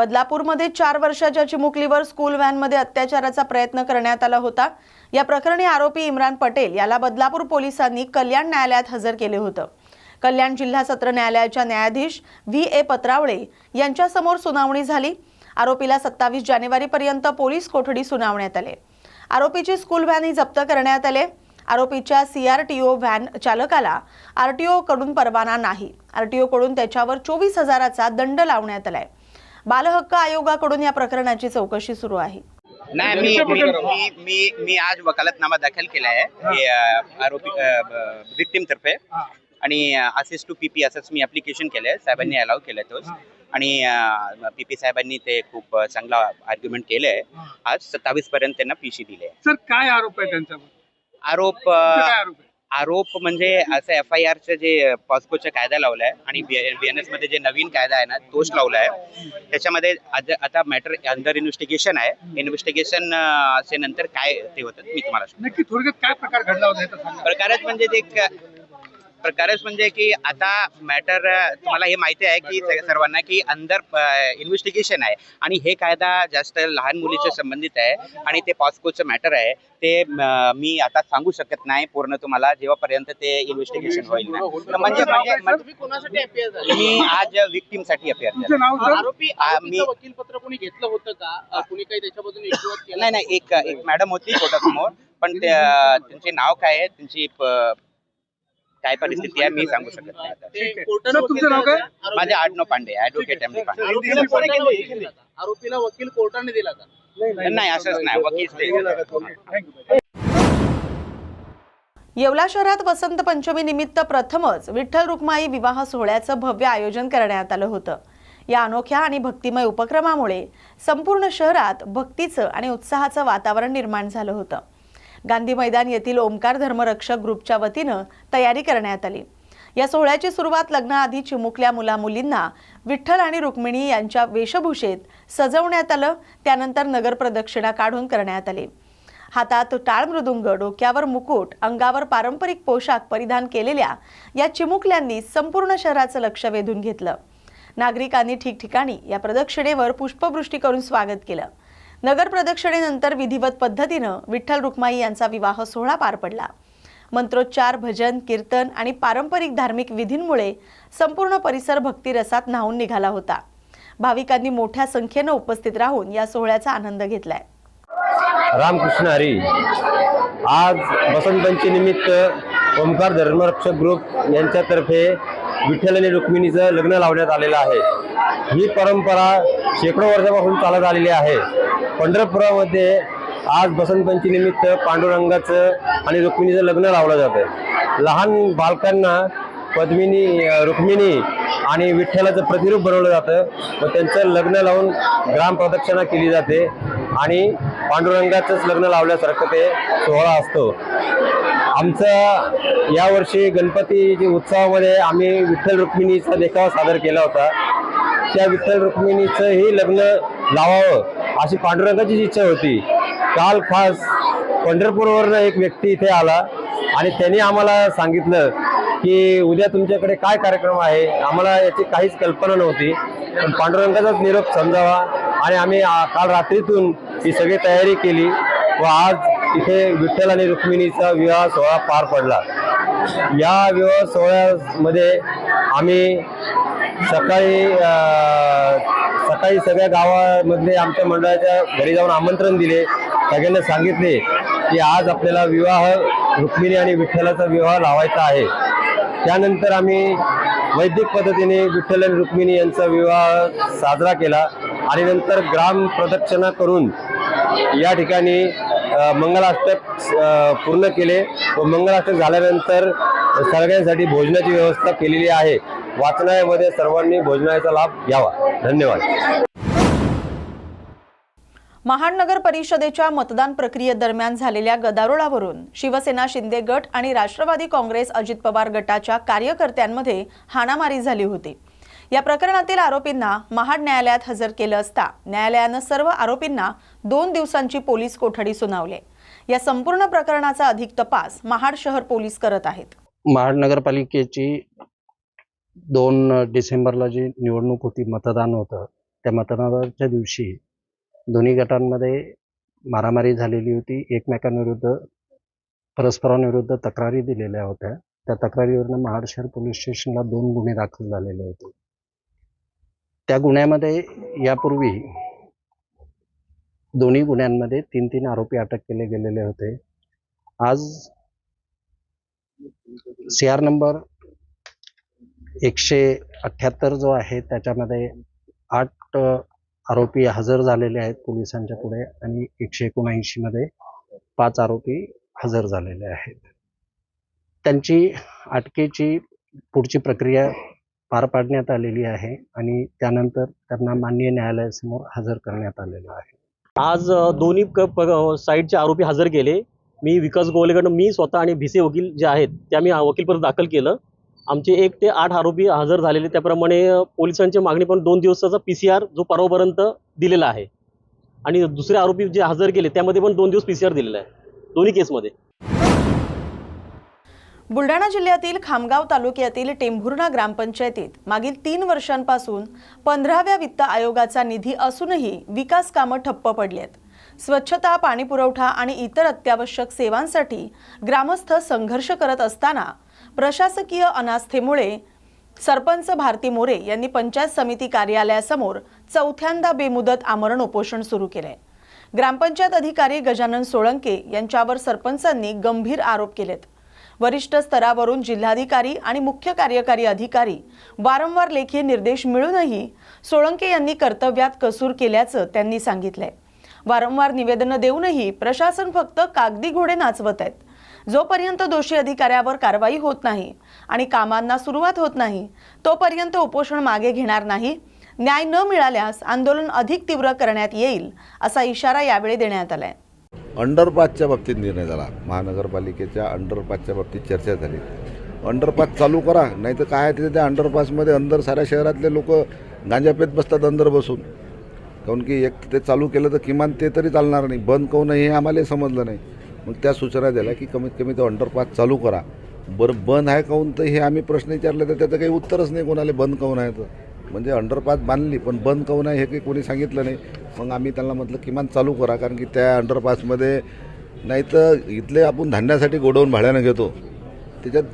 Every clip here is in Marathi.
बदलापूरमध्ये चार वर्षाच्या चिमुकलीवर स्कूल व्हॅनमध्ये अत्याचाराचा प्रयत्न करण्यात आला होता. या प्रकरणी आरोपी इम्रान पटेल याला बदलापूर पोलिसांनी कल्याण न्यायालयात हजर केले होतं. कल्याण जिल्हा सत्र न्यायालयाच्या न्यायाधीश व्ही. ए. पत्रावळे यांच्यासमोर सुनावणी झाली. आरोपीला सत्तावीस जानेवारीपर्यंत पोलीस कोठडी सुनावण्यात आले. आरोपीची स्कूल व्हॅनही जप्त करण्यात आले. आरोपीच्या सीआरटीओ व्हॅन चालकाला आरटीओ कडून परवाना नाही. आरटीओ कडून त्याच्यावर चोवीस हजाराचा दंड लावण्यात आलाय. बालहक्क आयोगाकडून या प्रकरणाची चौकशी सुरू आहे. नाही मी मी मी मी मी आज वकालतनामा दाखल केला आहे हे, आरोपी विक्टीम तर्फे आणि असिस्ट टू पीपी असंच मी ऍप्लिकेशन केलंय. साहेबांनी अलाव केलंय तोच. आणि पीपी साहेबांनी ते खूप चांगला आर्ग्युमेंट केलंय. आज सत्तावीस पर्यंत त्यांना पीसी दिले सर काय आरोप आहे त्यांच्यावर? आरोप आरोप आहे म्हणजे असं एफ आय आरचं जे पॉस्कोचा कायदा लावलाय आणि बी एन एसमध्ये जे नवीन कायदा आहे ना तोच लावलाय. त्याच्यामध्ये आज- आता मॅटर अंडर इन्व्हेस्टिगेशन आहे. इन्व्हेस्टिगेशन असे नंतर काय ते होतं मी तुम्हाला. नक्की थोडक्यात काय प्रकार घडला होता प्रकारच म्हणजे ते एक प्रकारच म्हणजे की आता मॅटर तुम्हाला हे माहिती आहे की सर्वांना की अंडर इन्व्हेस्टिगेशन आहे. आणि हे कायदा जास्त लहान मुलीच्या संबंधित आहे आणि ते पॉस्कोचं मॅटर आहे. ते म, मी आता सांगू शकत नाही पूर्ण तुम्हाला जेव्हापर्यंत ते इन्व्हेस्टिगेशन होईल ना. म्हणजे म्हणजे म्हणजे तुम्ही कोणासाठी अपियर झाले? मी आज विक्टीमसाठी अपिअर मी- वकीलपत्र कोणी घेतलं होतं का? कुणी काही त्याच्याबद्दल नाही नाही एक एक मॅडम होती कोर्टासमोर पण त्या- त्यांचे नाव काय आहे? त्यांची काय परिस्थिती आहे मी सांगू शकत नाही. आता. कोर्टाने तुमचं नाव काय? माझे आडनो Pandey advocate M D Pandey. आरोपीला कोर्टाने वकील दिला. का? आरोपीला वकील कोर्टाने दिला का नाही असंच नाही. वकील येवला शहरात वसंत पंचमी निमित्त प्रथमच विठ्ठल रुक्माई विवाह सोहळ्याचं भव्य आयोजन करण्यात आलं होतं. या अनोख्या आणि भक्तिमय उपक्रमामुळे संपूर्ण शहरात भक्तीचं आणि उत्साहाचं वातावरण निर्माण झालं होतं. गांधी मैदान येथील ओमकार धर्मरक्षक ग्रुपच्या वतीनं तयारी करण्यात आली. या सोहळ्याची सुरुवात लग्नाआधी चिमुकल्या मुलामुलींना विठ्ठल आणि रुक्मिणी यांच्या वेशभूषेत सजवण्यात आलं. त्यानंतर नगर प्रदक्षिणा काढून करण्यात आली. हातात टाळ मृदुंग डोक्यावर मुकुट अंगावर पारंपरिक पोशाख परिधान केलेल्या या चिमुकल्यांनी संपूर्ण शहराचं लक्ष वेधून घेतलं. नागरिकांनी ठिकठिकाणी या प्रदक्षिणेवर पुष्पवृष्टी करून स्वागत केलं. नगर प्रदक्षिणेनंतर विधिवत पद्धतीनं विठ्ठल रुक्माई यांचा विवाह सोहळा पार पडला. मंत्रोच्चार भजन कीर्तन आणि पारंपरिक धार्मिक विधींमुळे संपूर्ण परिसर भक्तिरसात न्हावून निघाला होता. भाविकांनी मोठ्या संख्येनं उपस्थित राहून या सोहळ्याचा आनंद घेतलाय. रामकृष्ण हरी आज वसंत पंचमीनिमित्त ओंकार धर्मरक्षक ग्रुप यांच्यातर्फे विठ्ठल आणि रुक्मिणीचं लग्न लावण्यात आलेलं आहे. ही परंपरा शेकडो वर्षापासून चालत आलेली आहे. पंढरपुरामध्ये आज बसंतपंचमीनिमित्त पांडुरंगाचं आणि रुक्मिणीचं लग्न लावलं जातं लहान बालकांना पद्मिनी रुक्मिणी आणि विठ्ठलाचं प्रतिरूप बनवलं जातं. व त्यांचं लग्न लावून ग्राम प्रदक्षिणा केली जाते आणि पांडुरंगाचंच लग्न लावल्यासारखं ते सोहळा असतो. आमचं यावर्षी गणपतीच्या उत्सवामध्ये आम्ही विठ्ठल रुक्मिणीचा देखावा सादर केला होता. त्या विठ्ठल रुक्मिणीचंही लग्न लावावं अशी पांडुरंगाचीच इच्छा होती. काल खास पंढरपूरवरनं एक व्यक्ती इथे आला आणि त्यांनी आम्हाला सांगितलं की उद्या तुमच्याकडे काय कार्यक्रम आहे? आम्हाला याची काहीच कल्पना नव्हती. पण पांडुरंगाचाच निरोप समजावा आणि आम्ही काल रात्रीतून ही सगळी तयारी केली व आज इथे विठ्ठल आणि रुक्मिणीचा विवाह सोहळा पार पडला. या विवाह सोहळ्यामध्ये आम्ही सकाळी सकाळी सगळ्या गावामधले आमच्या मंडळाच्या घरी जाऊन आमंत्रण दिले. सगळ्यांना सांगितले की आज आपल्याला विवाह रुक्मिणी आणि विठ्ठलाचा विवाह लावायचा आहे. त्यानंतर आम्ही वैदिक पद्धतीने विठ्ठल आणि रुक्मिणी यांचा विवाह साजरा केला आणि नंतर ग्राम प्रदक्षिणा करून या ठिकाणी मंगलाष्टक पूर्ण केले व मंगलाष्टक झाल्यानंतर सगळ्यांसाठी भोजनाची व्यवस्था केलेली आहे. वाचनालयामध्ये सर्वांनी भोजनाचा लाभ घ्यावा. धन्यवाद. महाड नगर परिषदेच्या मतदान प्रक्रियेदरम्यान झालेल्या गदारोळावरून शिवसेना शिंदे गट आणि राष्ट्रवादी काँग्रेस अजित पवार गटाच्या कार्यकर्त्यांमध्ये हाणामारी झाली होती. या प्रकरणातील आरोपींना महाड न्यायालयात हजर केलं असता न्यायालयानं सर्व आरोपींना दोन दिवसांची पोलीस कोठडी सुनावली. या संपूर्ण प्रकरणाचा अधिक तपास महाड शहर पोलीस करत आहेत. महाड नगरपालिकेची दोन डिसेंबरला जी निवडणूक होती मतदान होतं त्या मतदानाच्या दिवशी दोन्ही गटांमध्ये मारामारी झालेली होती. एकमेकांविरुद्ध परस्परांविरुद्ध तक्रारी दिलेल्या होत्या. त्या तक्रारीवरनं महाड शहर पोलीस स्टेशनला दोन गुन्हे दाखल झालेले होते. त्या गुन्ह्यामध्ये यापूर्वी दोन्ही गुन्ह्यांमध्ये तीन तीन आरोपी अटक केले गेलेले होते. आज सी आर नंबर एकशे अठ्ठ्याहत्तर जो आहे त्याच्यामध्ये आठ आरोपी हजर झालेले आहेत पोलिसांच्या पुढे आणि एकशे एकोणऐंशीमध्ये पाच आरोपी हजर झालेले आहेत. त्यांची अटकेची पुढची प्रक्रिया पार पाडण्यात आलेली आहे आणि त्यानंतर त्यांना माननीय न्यायालयासमोर हजर करण्यात आलेलं आहे. आज दोन्ही साईडचे आरोपी हजर केले मी विकास गोवलेकडनं मी स्वतः आणि भिसे वकील जे आहेत त्या मी वकीलपर्यंत दाखल केलं. आमचे एक ते आठ आरोपी हजर झालेले. त्याप्रमाणे पोलिसांची मागणी पण दोन दिवसाचा पी सी आर जो परवापर्यंत दिलेला आहे. आणि दुसरे आरोपी जे हजर केले त्यामध्ये पण दोन दिवस पी सी आर दिलेला आहे. दोन्ही केसमध्ये. बुलढाणा जिल्ह्यातील खामगाव तालुक्यातील टेंभुर्णा ग्रामपंचायतीत मागील तीन वर्षांपासून पंधराव्या वित्त आयोगाचा निधी असूनही विकास कामं ठप्प पडली आहेत स्वच्छता पाणीपुरवठा आणि इतर अत्यावश्यक सेवांसाठी ग्रामस्थ संघर्ष करत असताना प्रशासकीय अनास्थेमुळे सरपंच भारती मोरे यांनी पंचायत समिती कार्यालयासमोर चौथ्यांदा बेमुदत आमरण उपोषण सुरू केले ग्रामपंचायत अधिकारी गजानन सोळंके यांच्यावर सरपंचांनी गंभीर आरोप केलेत. वरिष्ठ स्तरावरून जिल्हाधिकारी आणि मुख्य कार्यकारी अधिकारी वारंवार लेखी निर्देश मिळूनही सोळंके यांनी कर्तव्यात कसूर केल्याचं त्यांनी सांगितलंय. वारंवार निवेदनं देऊनही प्रशासन फक्त कागदी घोडे नाचवत आहेत. जोपर्यंत दोषी अधिकाऱ्यावर कारवाई होत नाही आणि कामांना सुरुवात होत नाही तोपर्यंत उपोषण मागे घेणार नाही न्याय न मिळाल्यास आंदोलन अधिक तीव्र करण्यात येईल असा इशारा यावेळी देण्यात आलाय. अंडरपासच्या बाबतीत निर्णय झाला. महानगरपालिकेच्या अंडरपासच्या बाबतीत चर्चा झाली. अंडरपास चालू करा नाही तर काय आहे त्या अंडरपासमध्ये अंदर साऱ्या शहरातले लोक गांजा पेत बसतात अंदर बसून. काऊन की एक ते चालू केलं तर किमान ते तरी चालणार नाही. बंद करू नाही हे आम्हाला समजलं नाही. मग त्या सूचना दिल्या की कमीत कमी तो अंडरपास चालू करा. बरं बंद आहे काऊन तर हे आम्ही प्रश्न विचारले तर त्याचं काही उत्तरच नाही कोणाला बंद काऊन आहे तर. म्हणजे अंडरपास बांधली पण बंद काऊन आहे हे काही कोणी सांगितलं नाही. मग आम्ही त्यांना म्हटलं किमान चालू करा कारण की त्या अंडरपासमध्ये नाही तर इथले आपण धान्यासाठी गोडाऊन भाड्यानं घेतो. त्याच्यात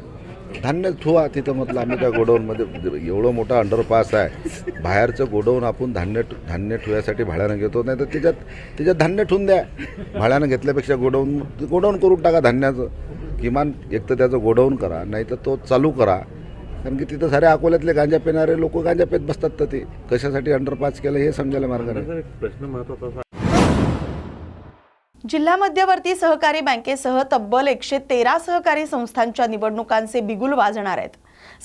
धान्य ठुवा तिथं म्हटलं आम्ही त्या गोडाऊनमध्ये एवढं मोठा अंडरपास आहे. बाहेरचं गोडाऊन आपण धान्य धान्य ठुव्यासाठी भाड्यानं घेतो. नाही तर त्याच्यात त्याच्यात धान्य ठेवून द्या. भाड्यानं घेतल्यापेक्षा गोडाऊन गोडाऊन करून टाका धान्याचं. किमान एक तर त्याचं गोडाऊन करा नाही तर तो चालू करा. कारण की तिथं सारे अकोल्यातले गांजा पिणारे लोक गांजा पेत बसतात तर ते. कशासाठी अंडरपास केलं हे समजायला मार्ग नाही. जिल्हा मध्यवर्ती सहकारी बँकेसह तब्बल एकशे तेरा सहकारी संस्थांच्या निवडणुकांचे बिगुल वाजणार आहेत.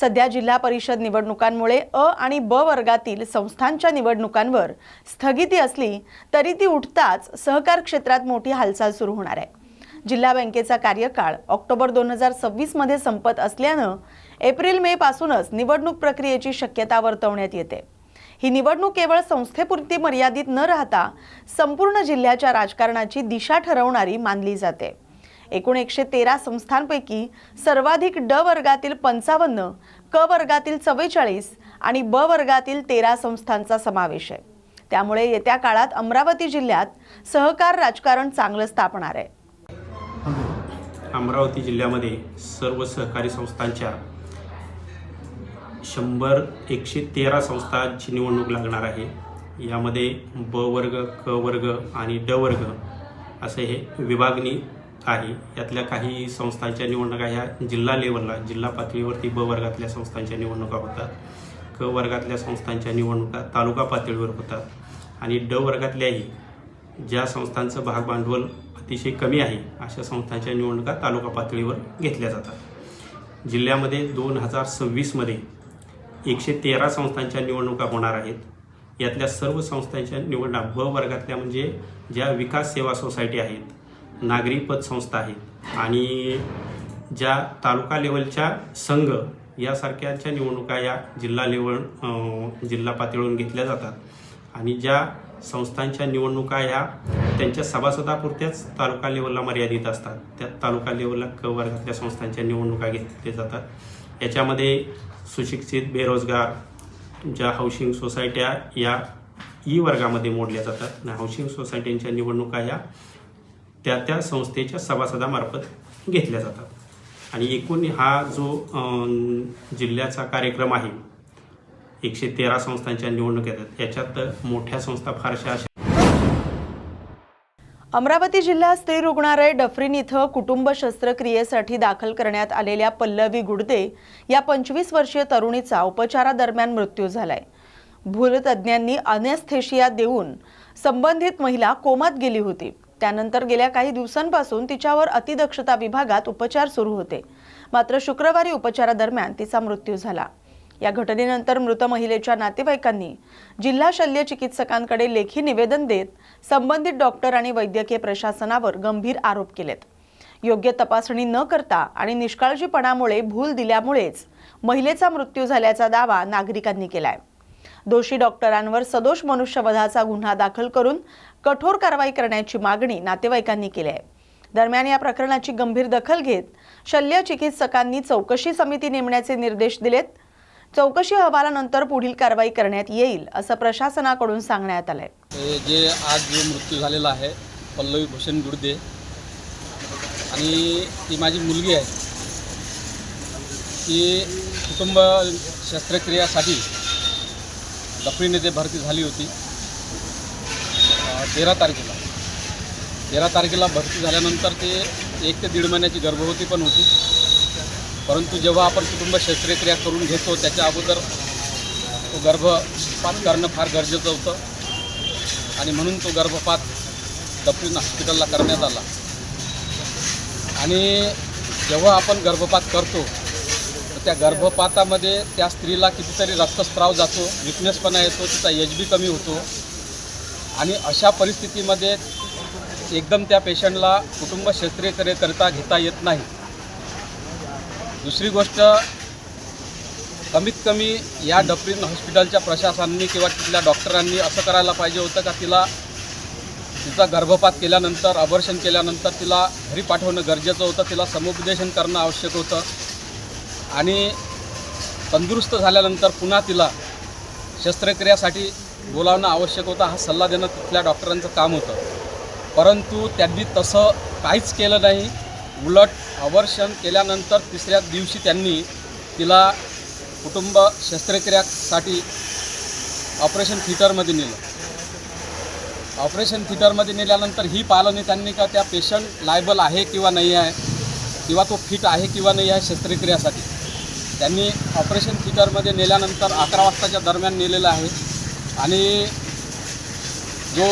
सध्या जिल्हा परिषद निवडणुकांमुळे अ आणि ब वर्गातील संस्थांच्या निवडणुकांवर स्थगिती असली तरी ती उठताच सहकार क्षेत्रात मोठी हालचाल सुरू होणार आहे. जिल्हा बँकेचा कार्यकाळ ऑक्टोबर दोन हजार सव्वीसमध्ये संपत असल्यानं एप्रिल मे पासूनच निवडणूक प्रक्रियेची शक्यता वर्तवण्यात येते. ही निवडणूक केवळ संस्थेपुरती मर्यादित न राहता संपूर्ण जिल्ह्याच्या राजकारणाची दिशा ठरवणारी मानली जाते. एकूण एकशे तेरा संस्थांपैकी सर्वाधिक ड वर्गातील पंचावन्न क वर्गातील चव्वेचाळीस आणि ब वर्गातील तेरा संस्थांचा समावेश आहे. त्यामुळे येत्या काळात अमरावती जिल्ह्यात सहकार राजकारण चांगलं स्थापणार आहे. अमरावती जिल्ह्यामध्ये सर्व सहकारी संस्थांच्या शंभर एकशे तेरा संस्थांची निवडणूक लागणार आहे. यामध्ये ब वर्ग क वर्ग आणि ड वर्ग असे हे विभागणी आहे. यातल्या काही संस्थांच्या निवडणुका ह्या जिल्हा लेवलला जिल्हा पातळीवरती ब वर्गातल्या संस्थांच्या निवडणुका होतात. क वर्गातल्या संस्थांच्या निवडणुका तालुका पातळीवर होतात. आणि ड वर्गातल्याही ज्या संस्थांचं भागभांडवल अतिशय कमी आहे अशा संस्थांच्या निवडणुका तालुका पातळीवर घेतल्या जातात. जिल्ह्यामध्ये दोन हजार सव्वीसमध्ये एकशे तेरा संस्थांच्या निवडणुका होणार आहेत. यातल्या सर्व संस्थांच्या निवडणुका ब वर्गातल्या म्हणजे ज्या विकास सेवा सोसायटी आहेत नागरी पतसंस्था आहेत आणि ज्या तालुका लेवलच्या संघ यासारख्याच्या निवडणुका या जिल्हा लेवल जिल्हा पातळीवरून घेतल्या जातात. आणि ज्या संस्थांच्या निवडणुका ह्या त्यांच्या सभासदापुरत्याच तालुका लेवलला मर्यादित असतात. त्या तालुका लेवलला क वर्गातल्या संस्थांच्या निवडणुका घेतल्या जातात. याच्यामध्ये सुशिक्षित बेरोजगार ज्या हाऊसिंग सोसायट्या या ई वर्गामध्ये मोडल्या जातात. हाऊसिंग सोसायटींच्या निवडणुका ह्या त्या त्या संस्थेच्या सभासदामार्फत घेतल्या जातात. आणि एकूण हा जो जिल्ह्याचा कार्यक्रम आहे एकशे तेरा संस्थांच्या निवडणुका येतात याच्यात मोठ्या संस्था फारशा अशा अमरावती जिल्हा स्त्री रुग्णालय डफरीन इथं कुटुंब शस्त्रक्रियेसाठी दाखल करण्यात आलेल्या पल्लवी गुडदे या पंचवीस वर्षीय तरुणीचा उपचारादरम्यान मृत्यू झालाय. भूलतज्ञांनी अनेस्थेशिया देऊन संबंधित महिला कोमात गेली होती. त्यानंतर गेल्या काही दिवसांपासून तिच्यावर अतिदक्षता विभागात उपचार सुरू होते. मात्र शुक्रवारी उपचारादरम्यान तिचा मृत्यू झाला. या घटनेनंतर मृत महिलेच्या नातेवाईकांनी जिल्हा शल्य चिकित्सकांकडे लेखी निवेदन देत संबंधित डॉक्टर आणि वैद्यकीय प्रशासनावर गंभीर आरोप केलेत. योग्य तपासणी न करता आणि निष्काळजीपणामुळे भूल दिल्यामुळेच महिलेचा मृत्यू झाल्याचा दावा नागरिकांनी केलाय. दोषी डॉक्टरांवर सदोष मनुष्यवधाचा गुन्हा दाखल करून कठोर कारवाई करण्याची मागणी नातेवाईकांनी केली आहे दरम्यान या प्रकरणाची गंभीर दखल घेत शल्य चिकित्सकांनी चौकशी समिती नेमण्याचे निर्देश दिलेत. चौकशी अहवालानंतर पुढील कारवाई करण्यात येईल असं प्रशासनाकडून सांगण्यात आलंय. जे आज जो मृत्यू झालेला आहे पल्लवी भूषण गुडदे आणि ती माझी मुलगी आहे. ती कुटुंब शस्त्रक्रियासाठी दफरीन ते भरती झाली होती तेरा तारखेला. तेरा तारखेला भरती झाल्यानंतर ते एक ते दीड महिन्याची गर्भवती पण होती. परंतु जेव्हा आपण कुटुंब शस्त्रक्रिया करून घेतो त्याच्या अगोदर तो गर्भपात करणं फार गरजेचं होतं. आणि म्हणून तो गर्भपात दफरीन हॉस्पिटलला करण्यात आला. आणि जेव्हा आपण गर्भपात करतो तर त्या गर्भपातामध्ये त्या स्त्रीला कितीतरी रक्तस्त्राव जातो विकनेसपणा येतो तिचा एच बी कमी होतो. आणि अशा परिस्थितीमध्ये एकदम त्या पेशंटला कुटुंब शस्त्रक्रियेकरिता घेता येत नाही. दुसरी गोष्ट कमीत कमी या डफरीन हॉस्पिटलच्या प्रशासनाने किंवा तिथल्या डॉक्टरांनी असं करायला पाहिजे होतं का तिला तिचा गर्भपात केल्यानंतर अबर्शन केल्यानंतर तिला घरी पाठवणं गरजेचं होतं तिला समुपदेशन करणं आवश्यक होतं आणि तंदुरुस्त झाल्यानंतर पुन्हा तिला शस्त्रक्रियासाठी बोलावणं आवश्यक होतं हा सल्ला देणं तिथल्या डॉक्टरांचं काम होतं. परंतु त्यांनी तसं काहीच केलं नाही. उलट अवर्शन केल्यानंतर तिसऱ्या दिवशी त्यांनी तिला कुटुंब शस्त्रक्रियासाठी ऑपरेशन थिएटरमध्ये नेलं. ऑपरेशन थिएटरमध्ये नेल्यानंतर ही पालने त्यांनी का त्या पेशंट लायबल आहे किंवा नाही आहे किंवा तो फिट आहे किंवा नाही आहे शस्त्रक्रियासाठी. त्यांनी ऑपरेशन थिएटरमध्ये नेल्यानंतर अकरा वाजताच्या दरम्यान नेलेलं आहे. आणि जो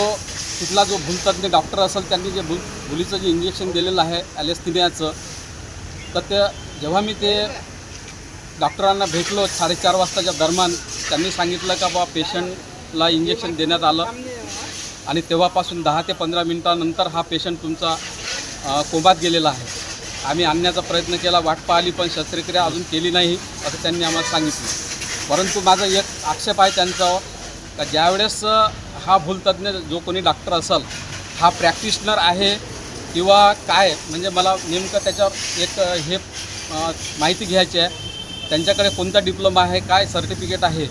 तिथला जो भूलतज्ञ डॉक्टर असेल त्यांनी जे भूल मुलीचं जे इंजेक्शन दिलेलं आहे ॲलेस्थिनियाचं तर ते जेव्हा मी ते डॉक्टरांना भेटलो साडेचार वाजताच्या दरम्यान त्यांनी सांगितलं का बा पेशंटला इंजेक्शन देण्यात आलं. आणि तेव्हापासून दहा ते पंधरा मिनटानंतर हा पेशंट तुमचा कोंबात गेलेला आहे. आम्ही आणण्याचा प्रयत्न केला वाट पाहिली पण शस्त्रक्रिया अजून केली नाही असं त्यांनी आम्हाला सांगितलं. परंतु माझा एक आक्षेप आहे त्यांचा का ज्यावेळेस हा भूलतज्ञ जो कोणी डॉक्टर असेल हा प्रॅक्टिशनर आहे किंवा काय म्हणजे मला नेमकं त्याच्यावर एक हे माहिती घ्यायची आहे. त्यांच्याकडे कोणता डिप्लोमा आहे काय सर्टिफिकेट आहे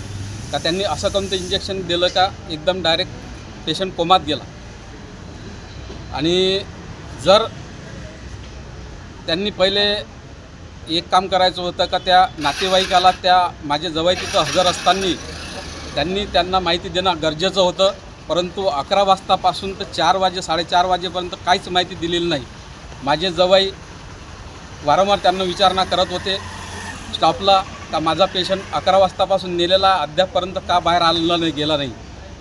का त्यांनी असं कोणतं इंजेक्शन दिलं का एकदम डायरेक्ट पेशंट कोमात गेला. आणि जर त्यांनी पहिले एक काम करायचं होतं का त्या नातेवाईकाला त्या माझे जवळ तिथं हजर असताना त्यांनी त्यांना माहिती देणं गरजेचं होतं. परंतु अकरा वाजतापासून तर चार वाजे साडेचार वाजेपर्यंत काहीच माहिती दिलेली नाही. माझे जवळ वारंवार त्यांना विचारणा करत होते. स्टाफला का माझा पेशंट अकरा वाजतापासून नेलेला अद्यापपर्यंत का बाहेर आलेला नाही गेला नाही.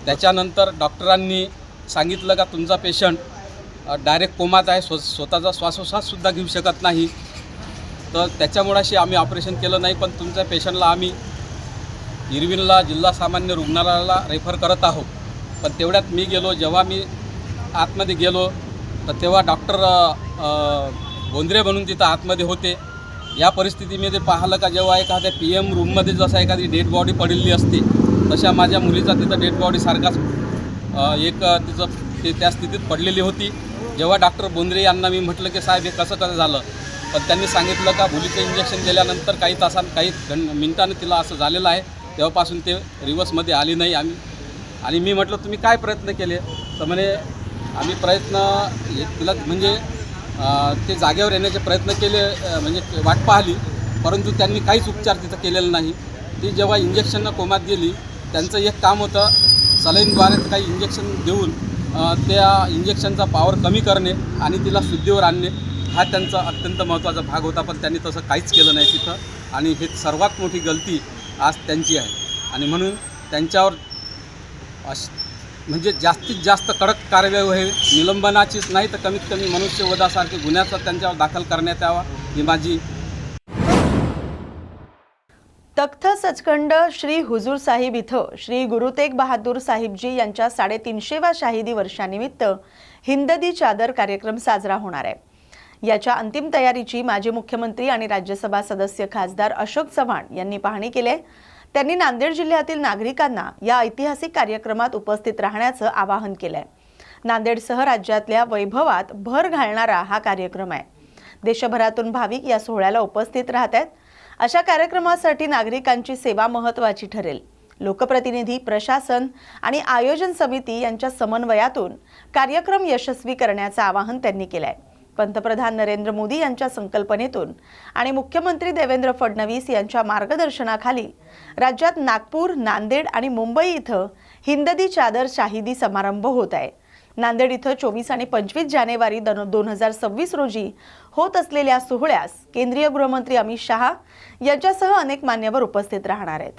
त्याच्यानंतर डॉक्टरांनी सांगितलं का तुमचा पेशंट डायरेक्ट कोमात आहे स्व स्वतःचा श्वासोश्वाससुद्धा घेऊ शकत नाही. तर त्याच्यामुळे अशी आम्ही ऑपरेशन केलं नाही पण तुमच्या पेशंटला आम्ही इरविनला जिल्हा सामान्य रुग्णालयाला रेफर करत आहोत. पण तेवढ्यात मी गेलो जेव्हा मी आतमध्ये गेलो तर तेव्हा डॉक्टर बोंद्रे म्हणून तिथं आतमध्ये होते. या परिस्थितीमध्ये पाहिलं का जेव्हा एखाद्या पी एम रूममध्ये जसं एखादी डेड बॉडी पडलेली असते तशा माझ्या मुलीचा तिथं डेड बॉडी सारखाच एक तिचं ते त्या स्थितीत पडलेली होती. जेव्हा डॉक्टर बोंद्रे यांना मी म्हटलं की साहेब हे कसं कसं झालं? पण त्यांनी सांगितलं का भुलीचं इंजेक्शन दिल्यानंतर काही तासां काही घं मिनिटानं तिला असं झालेलं आहे. तेव्हापासून ते रिवर्समध्ये आली नाही. आम्ही आणि मी म्हटलं तुम्ही काय प्रयत्न केले? तर म्हणे आम्ही प्रयत्न तुला तिला म्हणजे ते जागेवर येण्याचे प्रयत्न केले म्हणजे वाट पाहिली परंतु त्यांनी काहीच उपचार तिथं केलेला नाही. ती जेव्हा इंजेक्शननं कोमात गेली त्यांचं एक काम होतं सलाईनद्वारे काही इंजेक्शन देऊन त्या इंजेक्शनचा पॉवर कमी करणे आणि तिला शुद्धीवर आणणे हा त्यांचा अत्यंत महत्त्वाचा भाग होता पण त्यांनी तसं काहीच केलं नाही तिथं. आणि हे सर्वात मोठी गलती आज त्यांची आहे. आणि म्हणून त्यांच्यावर अश म्हणजे जास्तीत जास्त कडक कारवाई व्हावी निलंबनाचीच नाही तर कमीत कमी मनुष्यवधासारखे गुन्ह्याचा त्यांच्यावर दाखल करण्यात यावा ही माझी तख्त सचखंड श्री हुजूर साहिब इथं श्री गुरु तेग बहादूर साहिबजी यांच्या साडेतीनशेव्या शाहिदी वर्षानिमित्त हिंददी चादर कार्यक्रम साजरा होणार आहे. याच्या अंतिम तयारीची माजी मुख्यमंत्री आणि राज्यसभा सदस्य खासदार अशोक चव्हाण यांनी पाहणी केली आहे. त्यांनी नांदेड जिल्ह्यातील नागरिकांना या ऐतिहासिक कार्यक्रमात उपस्थित राहण्याचं आवाहन केलंय. नांदेडसह राज्यातल्या वैभवात भर घालणारा हा कार्यक्रम आहे. देशभरातून भाविक या सोहळ्याला उपस्थित राहत आहेत अशा कार्यक्रमासाठी नागरिकांची सेवा महत्त्वाची ठरेल. लोकप्रतिनिधी प्रशासन आणि आयोजन समिती यांच्या समन्वयातून कार्यक्रम यशस्वी करण्याचं आवाहन त्यांनी केलं आहे पंतप्रधान नरेंद्र मोदी यांच्या संकल्पनेतून आणि मुख्यमंत्री देवेंद्र फडणवीस यांच्या मार्गदर्शनाखाली राज्यात नागपूर नांदेड आणि मुंबई इथं हिंददी चादर शाहिदी समारंभ होत आहे. नांदेड इथं चोवीस आणि पंचवीस जानेवारी दोन हजार सव्वीस रोजी होत असलेल्या सोहळ्यास केंद्रीय गृहमंत्री अमित शहा यांच्यासह अनेक मान्यवर उपस्थित राहणार आहेत.